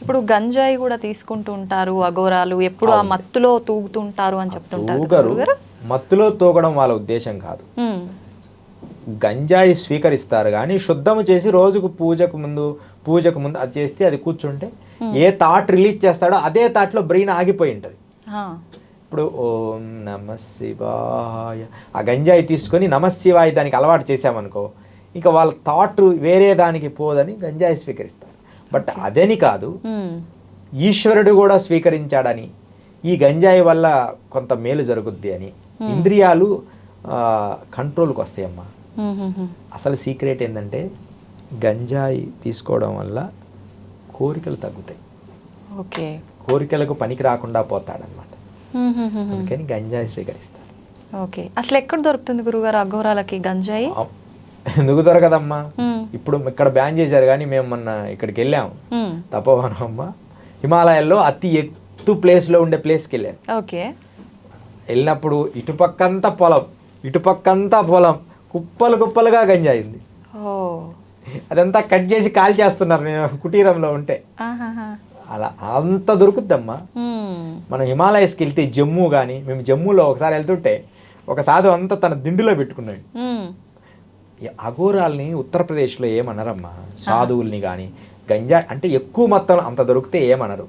ఇప్పుడు గంజాయి కూడా తీసుకుంటూ ఉంటారు అఘోరాలు ఎప్పుడు ఆ మత్తులో తూగుతుంటారు అని చెప్తుంటారు మత్తులో తూగడం వాళ్ళ ఉద్దేశం కాదు. గంజాయి స్వీకరిస్తారు కానీ శుద్ధము చేసి రోజుకు పూజకు ముందు పూజకు ముందు అది చేస్తే అది కూర్చుంటే ఏ థాట్ రిలీజ్ చేస్తాడో అదే థాట్లో బ్రెయిన్ ఆగిపోయి ఉంటుంది. ఇప్పుడు ఓం నమ శివాయ. ఆ గంజాయి తీసుకొని నమ శివాయ దానికి అలవాటు చేసామనుకో ఇంకా వాళ్ళ థాట్ వేరే దానికి పోదని గంజాయి స్వీకరిస్తారు. బట్ అదని కాదు ఈశ్వరుడు కూడా స్వీకరించాడని ఈ గంజాయి వల్ల కొంత మేలు జరుగుద్ది అని. ఇంద్రియాలు కంట్రోల్కి వస్తాయమ్మా. అసలు సీక్రెట్ ఏంటంటే గంజాయి తీసుకోవడం వల్ల కోరికలు తగ్గుతాయి. ఓకే. కోరికలకు పనికి రాకుండా పోతాడనమాట. అందుకని గంజాయి స్వీకరిస్తారు. ఓకే. అసలు ఎక్కడ దొరుకుతుంది గురుగారు అఘోరాలకి గంజాయి? ఎందుకు దొరకదమ్మా? ఇప్పుడు ఇక్కడ బ్యాన్ చేశారు కానీ మేము మొన్న ఇక్కడికి వెళ్ళాము ఉమ్, తపోవనం అమ్మ హిమాలయాల్లో అతి ఎత్తు ప్లేస్లో ఉండే ప్లేస్కి వెళ్ళాను ఓకే వెళ్ళినప్పుడు ఇటుపక్కంతా పొలం ఇటుపక్కంతా పొలం కుప్పలు కుప్పలుగా గంజాయింది. అదంతా కట్ చేసి కాల్ చేస్తున్నారు నేను కుటీరంలో ఉంటే. అలా అంత దొరుకుద్దమ్మా. ఉమ్, మనం హిమాలయస్కి వెళ్తే జమ్మూ కానీ మేము జమ్మూలో ఒకసారి వెళ్తుంటే ఒక సాధు అంతా తన దిండులో పెట్టుకున్నాడు. ఉమ్, ఈ అఘోరాల్ని ఉత్తరప్రదేశ్లో ఏమనరమ్మా? సాధువుల్ని కానీ గంజా అంటే ఎక్కువ మొత్తం అంత దొరికితే ఏమనరు.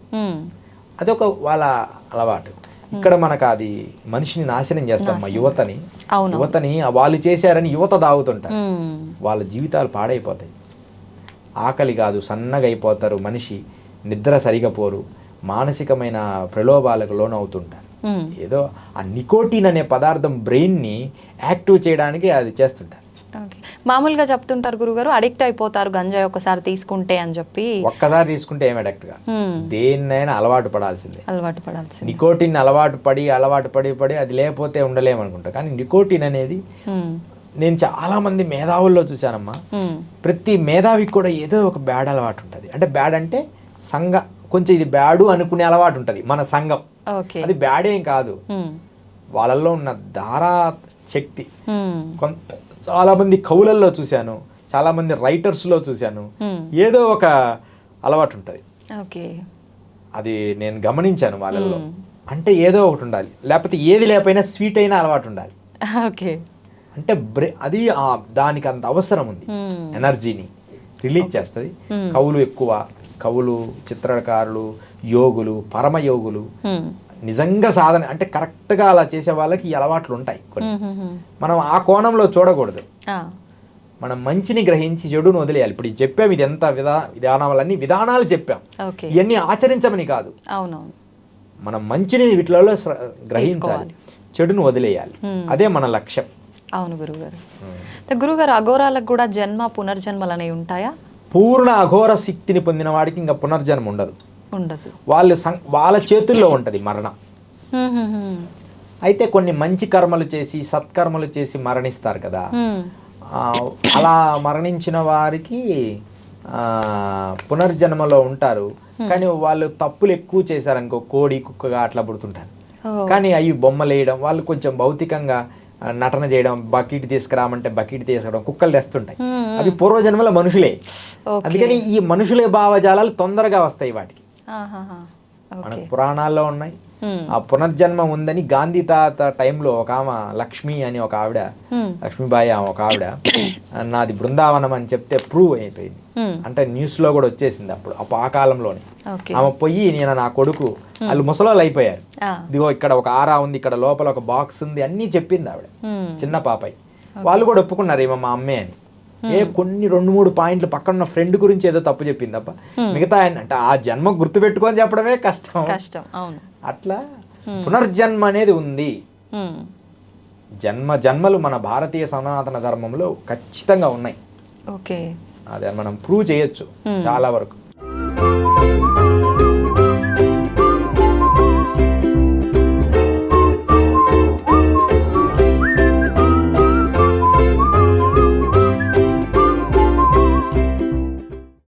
అదొక వాళ్ళ అలవాటు. ఇక్కడ మనకు అది మనిషిని నాశనం చేస్తాం యువతని. యువతని వాళ్ళు చేశారని యువత దాగుతుంటారు. వాళ్ళ జీవితాలు పాడైపోతాయి. ఆకలి కాదు సన్నగా అయిపోతారు మనిషి నిద్ర సరిగా పోరు మానసికమైన ప్రలోభాలకు లోనవుతుంటారు. ఏదో ఆ నికోటిన్ అనే పదార్థం బ్రెయిన్ని యాక్టివ్ చేయడానికి అది చేస్తుంటారు. మామూలుగా చెప్తుంటారు గురుగారు అడిక్ట్ అయిపోతారు గంజాయి ఒకసారి తీసుకుంటే అని చెప్పి. ఒక్కసారి తీసుకుంటే ఏం అడక్ట్గా ఉమ్, దేన్నైనా అలవాటు పడాల్సిందే. అలవాటు పడాల్సింది. నికోటిన్ అలవాటు పడి అలవాటు పడి పడి అది లేకపోతే ఉండలేమనుకుంటా కానీ నికోటిన్ అనేది నేను చాలా మంది మేధావుల్లో చూశానమ్మా. ప్రతి మేధావికి కూడా ఏదో ఒక బ్యాడ్ అలవాటు ఉంటుంది. అంటే బ్యాడ్ అంటే సంఘ కొంచెం ఇది బ్యాడు అనుకునే అలవాటు ఉంటుంది మన సంఘం. అది బ్యాడ్ ఏం కాదు వాళ్ళల్లో ఉన్న ధారా శక్తి. కొంత చాలా మంది కవులల్లో చూశాను చాలా మంది రైటర్స్లో చూశాను ఏదో ఒక అలవాటు ఉంటుంది. ఓకే. అది నేను గమనించాను వాళ్ళల్లో. అంటే ఏదో ఒకటి ఉండాలి. లేకపోతే ఏది లేకపోయినా స్వీట్ అయినా అలవాటు ఉండాలి. ఓకే. అంటే బ్రె అది దానికి అంత అవసరం ఉంది. ఎనర్జీని రిలీజ్ చేస్తుంది. కవులు ఎక్కువ కవులు చిత్రకారులు యోగులు పరమయోగులు నిజంగా సాధన అంటే కరెక్ట్గా అలా చేసే వాళ్ళకి ఈ అలవాట్లు ఉంటాయి కొన్ని. మనం ఆ కోణంలో చూడకూడదు. మనం మంచిని గ్రహించి చెడును వదిలేయాలి. ఇప్పుడు చెప్పాం ఇది ఎంత విధా విధానాలన్నీ విధానాలు చెప్పాం. ఇవన్నీ ఆచరించమని కాదు. మనం మంచిని వీటిలలో గ్రహించాలి. చెడును వదిలేయాలి. అదే మన లక్ష్యం. అవును గురుగారు. గురుగారు అఘోరాలకు కూడా జన్మ పునర్జన్మలు అనేవి ఉంటాయా? పూర్ణ అఘోర శక్తిని పొందిన వాడికి ఇంకా పునర్జన్మ ఉండదు. వాళ్ళు సం వాళ్ళ చేతుల్లో ఉంటుంది మరణం. అయితే కొన్ని మంచి కర్మలు చేసి సత్కర్మలు చేసి మరణిస్తారు కదా. అలా మరణించిన వారికి ఆ, పునర్జన్మలో ఉంటారు. కానీ వాళ్ళు తప్పులు ఎక్కువ చేశారనుకో కోడి కుక్కగా అట్లా పుడుతుంటారు. కానీ అవి బొమ్మలు వేయడం వాళ్ళు కొంచెం భౌతికంగా నటన చేయడం బకెట్ తీసుకురామంటే బకెట్ తీసుకురావడం కుక్కలు తెస్తుంటాయి. అవి పూర్వజన్మల మనుషులే. అందుకని ఈ మనుషులే భావజాలాలు తొందరగా వస్తాయి వాటికి. ఆహాహా. మన ఓకే. పురాణాల్లో ఉన్నాయి. ఆ పునర్జన్మ ఉందని గాంధీ తాత టైంలో ఒక ఆమె లక్ష్మి అని ఒక ఆవిడ లక్ష్మీబాయి ఆమె ఒక ఆవిడ నాది బృందావనం అని చెప్తే ప్రూవ్ అయిపోయింది. అంటే న్యూస్లో కూడా వచ్చేసింది అప్పుడు అప్పుడు ఆ కాలంలోనే. ఆమె పోయి నేను నా కొడుకు వాళ్ళు ముసలోళ్ళు అయిపోయారు. ఇదిగో ఇక్కడ ఒక ఆరా ఉంది ఇక్కడ లోపల ఒక బాక్స్ ఉంది అన్నీ చెప్పింది ఆవిడ. చిన్న పాపై వాళ్ళు కూడా ఒప్పుకున్నారు ఏమో మా అమ్మే అని. ఏ కొన్ని రెండు మూడు పాయింట్లు పక్కన ఉన్న ఫ్రెండ్ గురించి ఏదో తప్పు చెప్పింది తప్ప మిగతా ఆయన అంటే ఆ జన్మ గుర్తు పెట్టుకొని చెప్పడమే కష్టం. కష్టం అవును. అట్లా పునర్జన్మ అనేది ఉంది. జన్మ జన్మలు మన భారతీయ సనాతన ధర్మంలో ఖచ్చితంగా ఉన్నాయి. ఓకే. అదే మనం ప్రూవ్ చేయొచ్చు చాలా వరకు.